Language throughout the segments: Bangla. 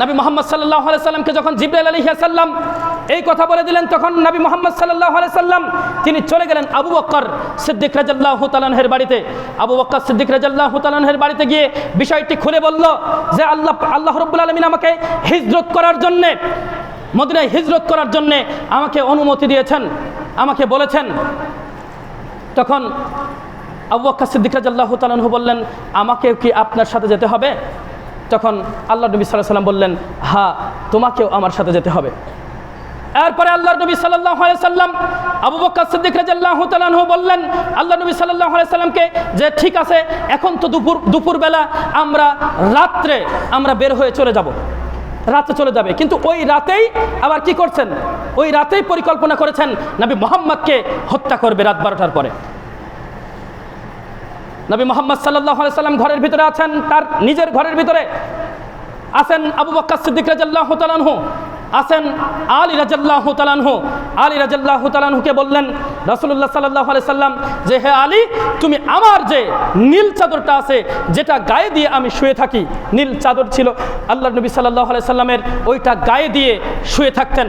নবী মোহাম্মদ সাল্লাহ সাল্লামকে যখন জিব্রাইল আলী সাল্লাম এই কথা বলে দিলেন, তখন নবী মোহাম্মদ সাল্লাহ সাল্লাম তিনি চলে গেলেন আবু বক্কর সিদ্দিক রাজাল্লাহ তালানহের বাড়িতে। আবু বক্কর সিদ্দিক রাজাল্লাহ তালানহের বাড়িতে গিয়ে বিষয়টি খুলে বলল যে, আল্লাহ আল্লাহ রব্বুল আলমিন আমাকে হিজরত করার জন্যে, মদিনায় হিজরত করার জন্যে আমাকে অনুমতি দিয়েছেন, আমাকে বলেছেন। তখন আবু বক্কর সিদ্দিক রাজাল্লাহ তালানহু বললেন, আমাকেও কি আপনার সাথে যেতে হবে? তখন আল্লাহ নবী সাল্লাহ সাল্লাম বললেন, হা, তোমাকেও আমার সাথে যেতে হবে। এরপরে আল্লাহ নবী সাল্লাম আবু বক্কর সিদ্দিক রাজাল্লাহ বললেন আল্লাহ নবী সাল্লাহ সাল্লামকে যে ঠিক আছে, এখন তো দুপুর, দুপুরবেলা আমরা রাত্রে আমরা বের হয়ে চলে যাব। রাতে চলে যাবে। কিন্তু ওই রাতেই আবার কি করছেন? ওই রাতেই পরিকল্পনা করেছেন, নবী মোহাম্মদকে হত্যা করবে রাত বারোটার পরে। নবী মোহাম্মদ সাল্লাহ সাল্লাম ঘরের ভিতরে আছেন, তার নিজের ঘরের ভিতরে আছেন আবু বক্কর সিদ্দিক রাজাল্লাহ তালানহু আছেন আলী রাজাল্লাহ তালানহু আলী রাজাল্লাহ তালানহুকে বললেন রসুল্লাহ সাল্লাহ সাল্লাম, যে হে আলী, তুমি আমার যে নীল চাদরটা আছে, যেটা গায়ে দিয়ে আমি শুয়ে থাকি, নীল চাদর ছিল। আল্লাহ নবী সাল্লাহ সাল্লামের ওইটা গায়ে দিয়ে শুয়ে থাকতেন।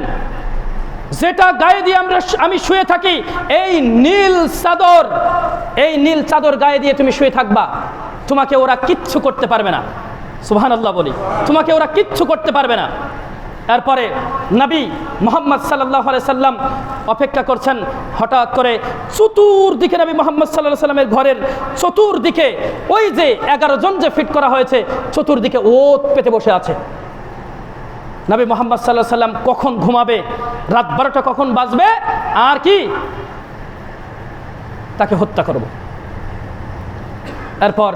যেটা গায়ে দিয়ে আমরা আমি শুয়ে থাকি, এই নীল চাদর, এই নীল চাদর গায়ে দিয়ে তুমি শুয়ে থাকবা। তোমাকে ওরা কিচ্ছু করতে পারবে না। সুহান আল্লাহ বলি। তোমাকে ওরা কিচ্ছু করতে পারবে না। এরপরে নবী মোহাম্মদ সাল্লাহ সাল্লাম অপেক্ষা করছেন, হঠাৎ করে চতুর্দিকে নবী মোহাম্মদ সাল্লাহ সাল্লামের ঘরের চতুর্দিকে ওই যে এগারো জন যে ফিট করা হয়েছে, চতুর্দিকে ওত পেতে বসে আছে। নবী মোহাম্মদ সাল্লাহ সাল্লাম কখন ঘুমাবে? রাত বারোটা কখন বাজবে? আর কি? তাকে হত্যা করব। এরপর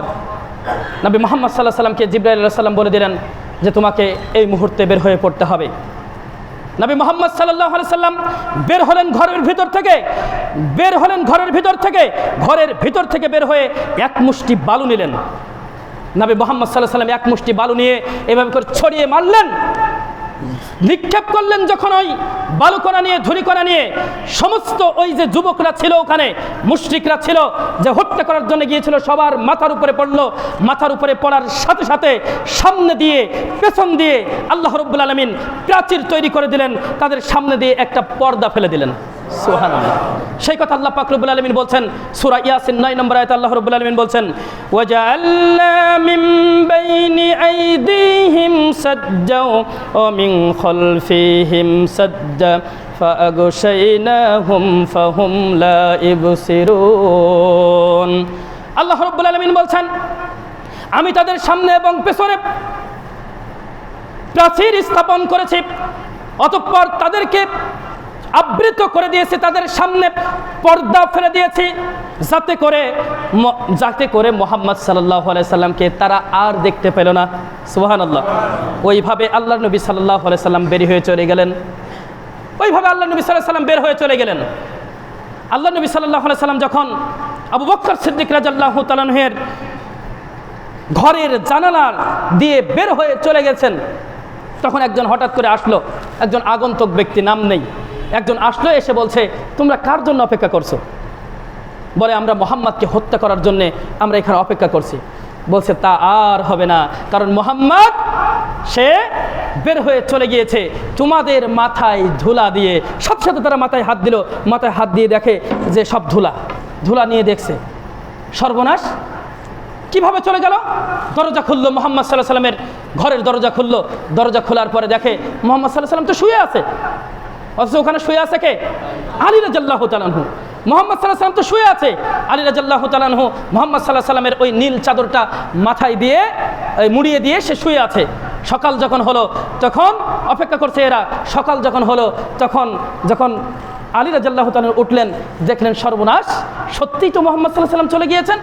নবী মোহাম্মদ সাল্লাহ সাল্লামকে জিব্রাইল সাল্লাম বলে দিলেন যে তোমাকে এই মুহূর্তে বের হয়ে পড়তে হবে। নবী মোহাম্মদ সাল্লাহ সাল্লাম বের হলেন ঘরের ভিতর থেকে, বের হলেন ঘরের ভিতর থেকে, ঘরের ভিতর থেকে বের হয়ে এক মুষ্টি বালু নিলেন। নবী মোহাম্মদ সাল্লাহ সাল্লাম এক মুষ্টি বালু নিয়ে এভাবে করে ছড়িয়ে মারলেন। নিক্ষেপ করলেন যখন ওই বালুকণা নিয়ে, ধুলিকণা নিয়ে, সমস্ত ওই যে যুবকরা ছিল ওখানে, মুশ্রিকরা ছিল, যে হত্যা করার জন্য গিয়েছিল, সবার মাথার উপরে পড়ল। মাথার উপরে পড়ার সাথে সাথে সামনে দিয়ে, পেছন দিয়ে আল্লাহ রব্বুল আলমিন প্রাচীর তৈরি করে দিলেন। তাদের সামনে দিয়ে একটা পর্দা ফেলে দিলেন। সেই কথা আল্লাহ পাকরুবুল আলমিন বলছেন, সুরা ইয়াসিন নয় নম্বর আয়ত আল্লাহ রবুল আলমিন বলছেন লা আল্লাহ রব্বুল বলছেন, আমি তাদের সামনে এবং পেছনে প্রাচীর স্থাপন করেছি, অতঃপর তাদেরকে আবৃত করে দিয়েছে তাদের সামনে, পর্দা ফেলে দিয়েছি, যাতে করে যাতে করে মোহাম্মদ সাল্লাহ সাল্লামকে তারা আর দেখতে পেল না। সুহান আল্লাহ ওইভাবে আল্লাহ নবী সাল্লাহ সাল্লাম বেরিয়ে হয়ে চলে গেলেন। ওইভাবে আল্লাহ নবী সাল্লাহ সাল্লাম বের হয়ে চলে গেলেন। আল্লাহ নবী সাল্লাহ সাল্লাম যখন আবু বক্কর সিদ্দিক রাজাল্লাহ তালানহের ঘরের জানালার দিয়ে বের হয়ে চলে গেছেন, তখন একজন হঠাৎ করে আসলো। একজন আগন্তুক ব্যক্তি, নাম নেই। একজন আসলো, এসে বলছে, তোমরা কার জন্য অপেক্ষা করছ? বলে, আমরা মোহাম্মদকে হত্যা করার জন্যে আমরা এখানে অপেক্ষা করছি। বলছে, তা আর হবে না, কারণ মোহাম্মদ, সে বের হয়ে চলে গিয়েছে তোমাদের মাথায় ধুলা দিয়ে। সাথে সাথে তারা মাথায় হাত দিল, মাথায় হাত দিয়ে দেখে যে সব ধুলা ধুলা নিয়ে দেখছে। সর্বনাশ! কীভাবে চলে গেল? দরজা খুললো, মোহাম্মদ সাল্লাহ সাল্লামের ঘরের দরজা খুললো। দরজা খোলার পরে দেখে, মোহাম্মদ সাল্লাহ সাল্লাম তো শুয়ে আছে। অথচ ওখানে শুয়ে আছে কে? আলী রাজাল্লাহ তালানহু মোহাম্মদ সাল্লাহ সাল্লাম তো শুয়ে আছে। আলী রাজাল্লাহ তালানহু মোহাম্মদ সাল্লাহ সাল্লামের ওই নীল চাদরটা মাথায় দিয়ে মুড়িয়ে দিয়ে সে শুয়ে আছে। সকাল যখন হলো, তখন অপেক্ষা করছে এরা। সকাল যখন হলো, তখন যখন আলী রাজাল্লাহ তালন উঠলেন, দেখলেন সর্বনাশ। সত্যিই তো মোহাম্মদ সাল্লাহ সাল্লাম চলে গিয়েছেন।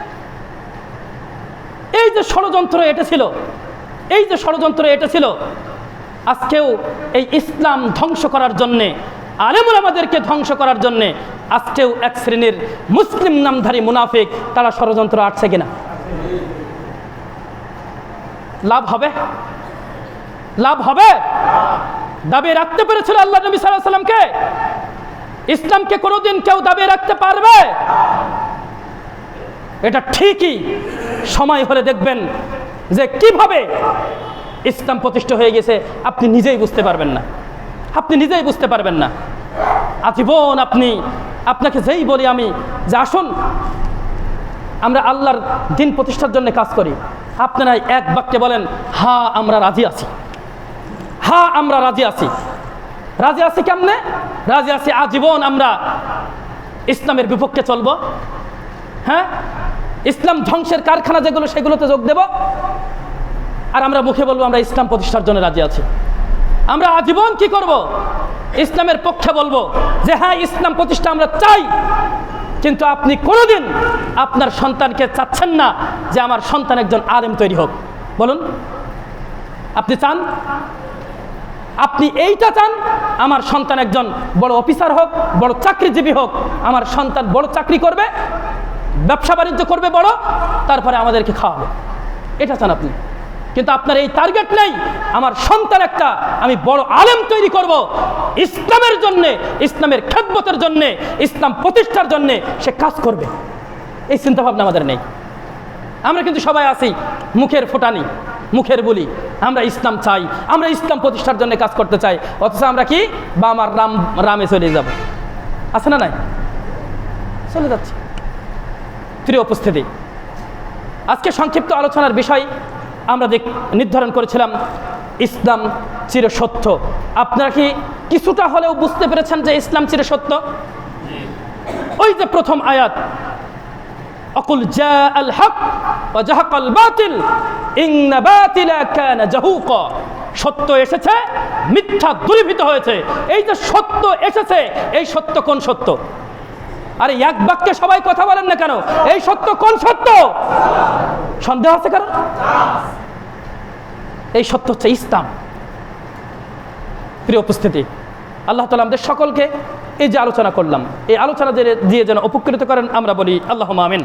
এই যে ষড়যন্ত্র এটা ছিল, এই যে ষড়যন্ত্র এটা ছিল আজকেও এই ইসলাম ধ্বংস করার জন্যে, আলেমুল আমাদেরকে ধ্বংস করার জন্যে আজকেও এক শ্রেণির মুসলিম নামধারী মুনাফিক তারা ষড়যন্ত্র আটছে কিনা? লাভ হবে? লাভ হবে? দাবি রাখতে পেরেছিল আল্লাহ নবী সাল্লাহ সাল্লামকে? ইসলামকে কোনোদিন কেউ দাবি রাখতে পারবে? এটা ঠিকই। সময় হলে দেখবেন যে কীভাবে ইসলাম প্রতিষ্ঠা হয়ে গেছে, আপনি নিজেই বুঝতে পারবেন না। আপনি নিজেই বুঝতে পারবেন না। আজীবন আপনি, আপনাকে যেই বলি আমি, যে আসুন, আমরা আল্লাহর দিন প্রতিষ্ঠার জন্য কাজ করি। আপনারা এক বাক্যে বলেন, হা, আমরা রাজি আছি। হা, আমরা রাজি আছি। রাজি আছি কেমনে? রাজি আছি, আজীবন আমরা ইসলামের বিপক্ষে চলব। হ্যাঁ? ইসলাম ধ্বংসের কারখানা যেগুলো, সেগুলোতে যোগ দেব? আর আমরা মুখে বলব আমরা ইসলাম প্রতিষ্ঠার জন্য রাজি আছি। আমরা আজীবন কি করব? ইসলামের পক্ষে বলব যে হ্যাঁ ইসলাম প্রতিষ্ঠা আমরা চাই। কিন্তু আপনি কোনোদিন আপনার সন্তানকে চাচ্ছেন না যে আমার সন্তান একজন আলেম তৈরি হোক। বলুন, আপনি চান? আপনি এইটা চান, আমার সন্তান একজন বড় অফিসার হোক, বড় চাকরিজীবী হোক, আমার সন্তান বড় চাকরি করবে, ব্যবসা বাণিজ্য করবে বড়, তারপরে আমাদেরকে খাওয়াবে। এটা চান আপনি? কিন্তু আপনার এই টার্গেট নেই। আমার সন্তান একটা, আমি বড় আলেম তৈরি করব। ইসলামের জন্যে, ইসলামের খেদমতের জন্যে, ইসলাম প্রতিষ্ঠার জন্যে সে কাজ করবে। এই চিন্তাভাবনা আমাদের নেই। আমরা কিন্তু সবাই আছি মুখের ফোটানি, মুখের বলি। আমরা ইসলাম চাই, আমরা ইসলাম প্রতিষ্ঠার জন্য কাজ করতে চাই। অথচ আমরা কি? বা আমার রাম, রামে চলে যাব। আছে না নাই? চলে যাচ্ছি। প্রিয় উপস্থিতি, আজকে সংক্ষিপ্ত আলোচনার বিষয় আমরা নির্ধারণ করেছিলাম, ইসলাম চিরসত্য। আপনারা কি কিছুটা হলেও বুঝতে পেরেছেন যে ইসলাম চিরসত্য? ওই যে প্রথম আয়াত, অকুল জা আল হক ওয়া জাহাকাল বাতিল, ইন্না বাতিলা কানা জাহুকা। সত্য এসেছে, মিথ্যা দূরীভূত হয়েছে। এই যে সত্য এসেছে, এই সত্য কোন সত্য? আরে এক বাক্যে সবাই কথা বলেন না কেন? এই সত্য কোন সত্য? সন্দেহ আছে কারণ এই সত্য হচ্ছে ইসলাম। প্রিয় উপস্থিতি, আল্লাহ তালা আমাদের সকলকে এই যে আলোচনা করলাম, এই আলোচনা দিয়ে যেন উপকৃত করেন, আমরা বলি আল্লাহ আমিন।